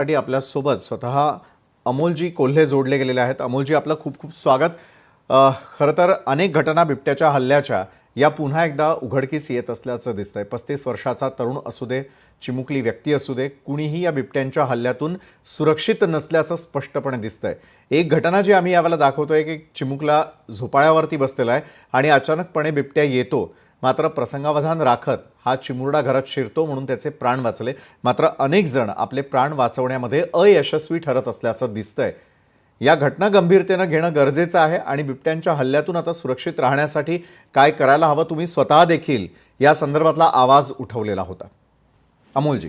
साठी आपल्यासोबत स्वतः अमोलजी कोल्हे जोडले गेलेले आहेत. अमोलजी आपलं खूप खूप स्वागत. खरं तर अनेक घटना बिबट्याच्या हल्ल्याच्या या पुन्हा एकदा उघडकीस येत असल्याचं दिसतंय. पस्तीस वर्षाचा तरुण असू दे चिमुकली व्यक्ती असू दे कुणीही या बिबट्यांच्या हल्ल्यातून सुरक्षित नसल्याचं स्पष्टपणे दिसतंय. एक घटना जी आम्ही यावेळेला दाखवतोय की चिमुकला झोपाळ्यावरती बसलेला आहे आणि अचानकपणे बिबट्या येतो. मात्र प्रसंगावधान राखत हा चिमुरडा घरात शिरतो म्हणून त्याचे प्राण वाचले. मात्र अनेक जण आपले प्राण वाचवण्यामध्ये अयशस्वी ठरत असल्याचं दिसतंय. या घटना गंभीरतेनं घेणं गरजेचं आहे आणि बिबट्यांच्या हल्ल्यातून आता सुरक्षित राहण्यासाठी काय करायला हवं तुम्ही स्वतः देखील या संदर्भातला आवाज उठवलेला होता. अमोलजी.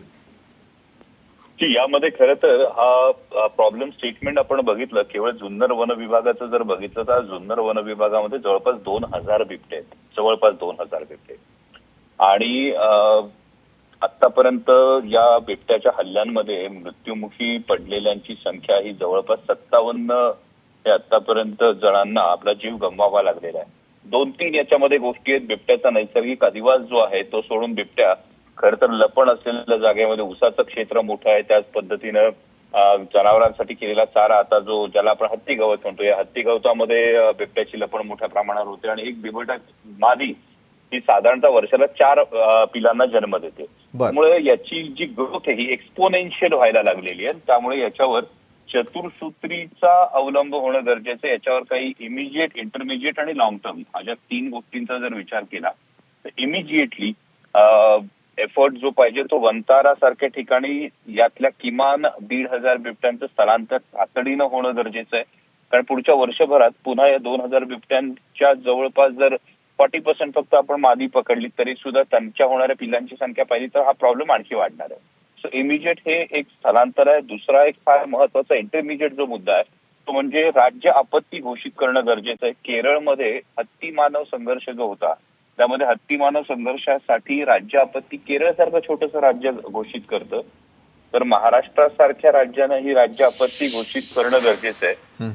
यामध्ये खरं तर हा प्रॉब्लेम स्टेटमेंट आपण बघितलं केवळ जुन्नर वन विभागाचं जर बघितलं तर जुन्नर वन विभागामध्ये जवळपास दोन हजार बिबटे आहेत. जवळपास दोन हजार बिबटे आणि आतापर्यंत या बिबट्याच्या हल्ल्यांमध्ये मृत्युमुखी पडलेल्यांची संख्या ही जवळपास सत्तावन्न हे आतापर्यंत जणांना आपला जीव गमवावा लागलेला आहे. दोन तीन याच्यामध्ये गोष्टी आहेत. बिबट्याचा नैसर्गिक अधिवास जो आहे तो सोडून बिबट्या खरं तर लपण असलेल्या जागेमध्ये उसाचं क्षेत्र मोठं आहे. त्याच पद्धतीनं जनावरांसाठी केलेला चारा आता जो ज्याला आपण हत्ती गवत म्हणतो या हत्ती गवतामध्ये बिबट्याची लपण मोठ्या प्रमाणावर होते आणि एक बिबटा मादी ही साधारणतः वर्षाला चार पिलांना जन्म देते. त्यामुळे याची जी ग्रोथ आहे ही एक्सपोनेन्शियल व्हायला लागलेली आहे. त्यामुळे याच्यावर चतुर्सूत्रीचा अवलंब होणं गरजेचं आहे. याच्यावर काही इमिजिएट इंटरमिजिएट आणि लॉंग टर्म अशा तीन गोष्टींचा जर विचार केला तर इमिजिएटली एफर्ट जो पाहिजे तो वंतारा सारख्या ठिकाणी यातल्या किमान दीड हजार बिबट्यांचं स्थलांतर तातडीनं होणं गरजेचं आहे. कारण पुढच्या वर्षभरात पुन्हा या दोन हजार बिबट्यांच्या जवळपास जर फॉर्टी पर्सेंट फक्त आपण मादी पकडली तरी सुद्धा त्यांच्या होणाऱ्या पिल्लांची संख्या पाहिली तर हा प्रॉब्लेम आणखी वाढणार आहे. सो इमिजिएट हे एक स्थलांतर आहे. दुसरा एक फार महत्त्वाचा इंटरमिजिएट जो मुद्दा आहे तो म्हणजे राज्य आपत्ती घोषित करणं गरजेचं आहे. केरळमध्ये हत्ती मानव संघर्ष जो होता त्यामध्ये हत्ती मानव संघर्षासाठी राज्य आपत्ती केरळसारखं छोटंसं राज्य घोषित करतं तर महाराष्ट्रासारख्या राज्यानं ही राज्य आपत्ती घोषित करणं गरजेचं आहे.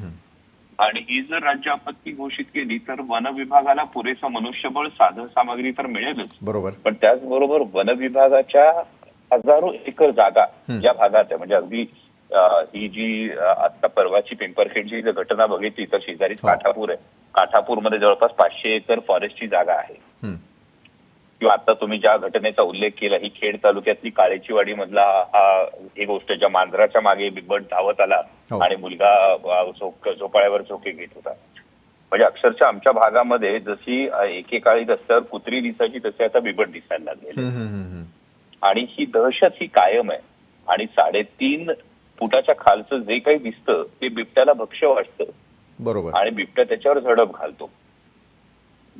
आणि ही जर राज्य आपत्ती घोषित केली तर वन विभागाला पुरेसं मनुष्यबळ साधन सामग्री तर मिळेलच बरोबर पण त्याचबरोबर वन विभागाच्या हजारो एकर जागा. ज्या भागात आहे म्हणजे अगदी ही जी आता परवाची पिंपरखेडची घटना बघितली तर शेजारीच हो. काठापूर आहे काठापूरमध्ये जवळपास पाचशे एकर फॉरेस्टची जागा आहे. किंवा आता तुम्ही ज्या घटनेचा उल्लेख केला ही खेड तालुक्यातली काळेचीवाडी मधला हा ही गोष्ट ज्या मांजराच्या मागे बिबट धावत आला हो. आणि मुलगा झोपाळ्यावर झोके घेत होता. म्हणजे अक्षरशः आमच्या भागामध्ये जशी एकेकाळी रस्त्यावर कुत्री दिसायची तसे आता बिबट दिसायला लागले. आणि ही दहशत ही कायम आहे. आणि साडेतीन फुटाच्या खालचं जे काही दिसतं ते बिबट्याला भक्ष्य वाटतं. बरोबर. आणि बिबट्या त्याच्यावर झडप घालतो.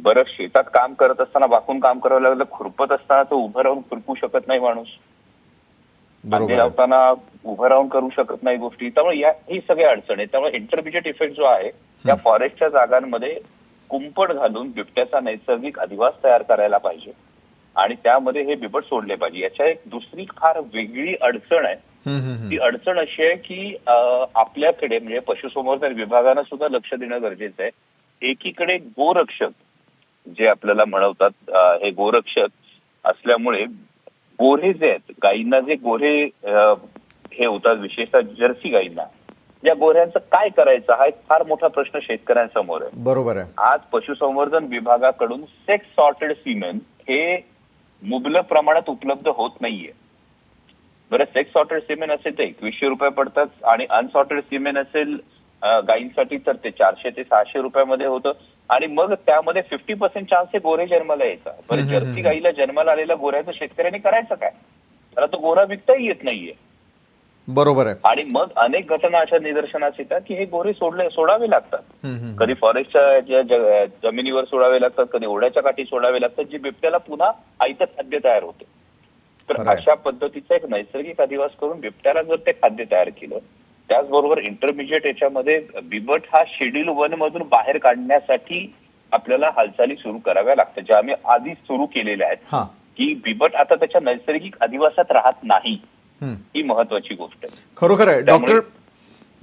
बरं शेतात काम करत असताना वाकून काम करावं लागलं खुरपत असताना तो उभं राहून खुरपू शकत नाही माणूस. कांदे. लावताना उभं राहून करू शकत नाही गोष्टी. त्यामुळे या ही सगळी अडचण आहे त्यामुळे इंटरमिजिएट इफेक्ट जो आहे त्या फॉरेस्टच्या जागांमध्ये कुंपण घालून बिबट्याचा नैसर्गिक अधिवास तयार करायला पाहिजे. आणि त्यामध्ये हे बिबट सोडले पाहिजे. याच्या एक दुसरी फार वेगळी अडचण आहे. ती अडचण अशी आहे की आपल्याकडे म्हणजे पशुसंवर्धन विभागानं सुद्धा लक्ष देणं गरजेचं आहे. एकीकडे गोरक्षक जे आपल्याला म्हणवतात हे गोरक्षक असल्यामुळे गोरे जे आहेत गायींना जे गोरे हे होतात विशेषतः जर्सी गायींना या गोऱ्यांचं काय करायचं? हा एक फार मोठा प्रश्न शेतकऱ्यांसमोर आहे. बरोबर आहे. आज पशुसंवर्धन विभागाकडून सेक्स सॉर्टेड सिमेंट हे मुबलक प्रमाणात उपलब्ध होत नाहीये. बरं सेक्स सॉर्टेड सिमेंट असेल तर एकवीसशे रुपये पडतात आणि अनसॉर्टेड सिमेंट असेल गायींसाठी तर ते चारशे ते सहाशे रुपयामध्ये होतं. आणि मग त्यामध्ये फिफ्टी पर्सेंट चान्स आहे गोरे जन्माला यायचा. बरं जर्सी गाईला जन्माला आलेल्या गोऱ्याचं शेतकऱ्यांनी करायचं काय? त्याला तो गोरा विकताही येत नाहीये. बरोबर आहे. आणि मग अनेक घटना अशा निदर्शनास येतात की हे गोरे सोडले सोडावे लागतात. कधी फॉरेस्टच्या जमिनीवर सोडावे लागतात कधी ओढ्याच्या काठी सोडावे लागतात जी बिबट्याला पुन्हा आयतं खाद्य तयार होते. तर. अशा पद्धतीचा एक नैसर्गिक अधिवास करून बिबट्याला जर ते खाद्य तयार केलं त्याचबरोबर इंटरमिजिएट याच्यामध्ये बिबट हा शेड्यूल वन मधून बाहेर काढण्यासाठी आपल्याला हालचाली सुरू कराव्या लागतात. ज्या आम्ही आधीच सुरू केलेल्या आहेत. हा. की बिबट आता त्याच्या नैसर्गिक अधिवासात राहत नाही. ही महत्वाची गोष्ट आहे. खरोखर आहे. डॉक्टर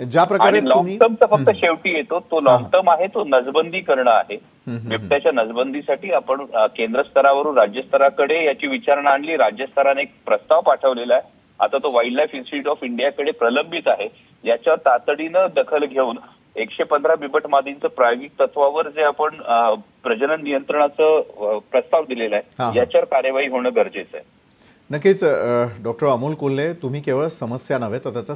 ज्या प्रकारे लॉंग टर्मचा फक्त. शेवटी येतो. तो लॉंग टर्म आहे तो नजबंदी करणं आहे. बिबट्याच्या नजबंदीसाठी आपण केंद्र स्तरावरून राज्य स्तराकडे याची विचारणा आणली. राज्य स्तराने एक प्रस्ताव पाठवलेला आहे. आता तो वाईल्ड लाईफ इन्स्टिट्यूट ऑफ इंडियाकडे प्रलंबित आहे. याच्यावर तातडीनं दखल घेऊन एकशे पंधरा बिबट मादींचं प्रायोगिक तत्वावर जे आपण प्रजनन नियंत्रणाचं प्रस्ताव दिलेला. आहे याच्यावर कार्यवाही होणं गरजेचं आहे नक्कीच डॉक्टर अमोल कोल्हे तुम्ही केवळ समस्या नव्हे तर त्याचा